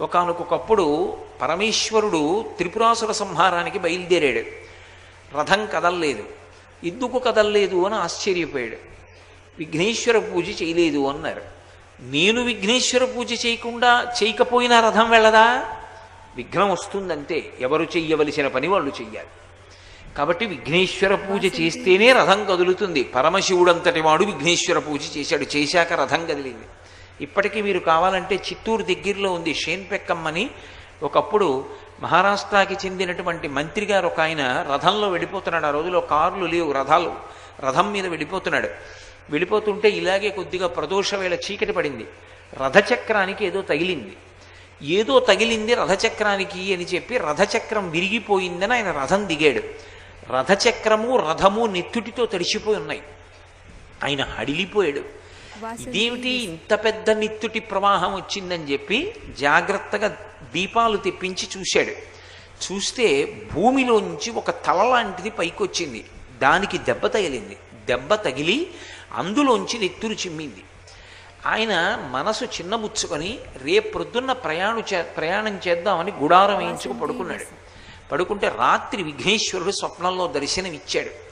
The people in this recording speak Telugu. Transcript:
ఒకానొకప్పుడు పరమేశ్వరుడు త్రిపురాసుర సంహారానికి బయలుదేరాడు. రథం కదల్లేదు. ఎందుకు కదల్లేదు అని ఆశ్చర్యపోయాడు. విఘ్నేశ్వర పూజ చేయలేదు అన్నారు. నేను విఘ్నేశ్వర పూజ చేయకుండా చేయకపోయినా రథం వెళ్ళదా? విఘ్నం వస్తుందంతే. ఎవరు చెయ్యవలసిన పని వాళ్ళు చెయ్యాలి. కాబట్టి విఘ్నేశ్వర పూజ చేస్తేనే రథం కదులుతుంది. పరమశివుడంతటి వాడు విఘ్నేశ్వర పూజ చేశాడు. చేశాక రథం కదిలింది. ఇప్పటికీ మీరు కావాలంటే చిత్తూరు దగ్గరలో ఉంది షేన్పెక్కమ్మని. ఒకప్పుడు మహారాష్ట్రకి చెందినటువంటి మంత్రి గారు ఒక ఆయన రథంలో వెళ్ళిపోతున్నాడు. ఆ రోజులో కార్లు లేవు రథాలు రథం మీద వెళ్ళిపోతున్నాడు. వెళ్ళిపోతుంటే ఇలాగే కొద్దిగా ప్రదోష వేళ చీకటి పడింది. రథచక్రానికి ఏదో తగిలింది. ఏదో తగిలింది రథచక్రానికి అని చెప్పి రథచక్రం విరిగిపోయిందని ఆయన రథం దిగాడు. రథచక్రము రథము నెత్తుటితో తడిచిపోయి ఉన్నాయి. ఆయన హడిలిపోయాడు. ఇదేమిటి ఇంత పెద్ద నిత్తుటి ప్రవాహం వచ్చిందని చెప్పి జాగ్రత్తగా దీపాలు తెప్పించి చూశాడు. చూస్తే భూమిలోంచి ఒక తల లాంటిది పైకొచ్చింది. దానికి దెబ్బ తగిలింది. దెబ్బ తగిలి అందులోంచి నెత్తురు చిమ్మింది. ఆయన మనసు చిన్నబుచ్చుకొని రేపొద్దున్న ప్రయాణం చే ప్రయాణం చేద్దామని గుడారం వేయించుకు పడుకున్నాడు. పడుకుంటే రాత్రి విఘ్నేశ్వరుడు స్వప్నంలో దర్శనమిచ్చాడు.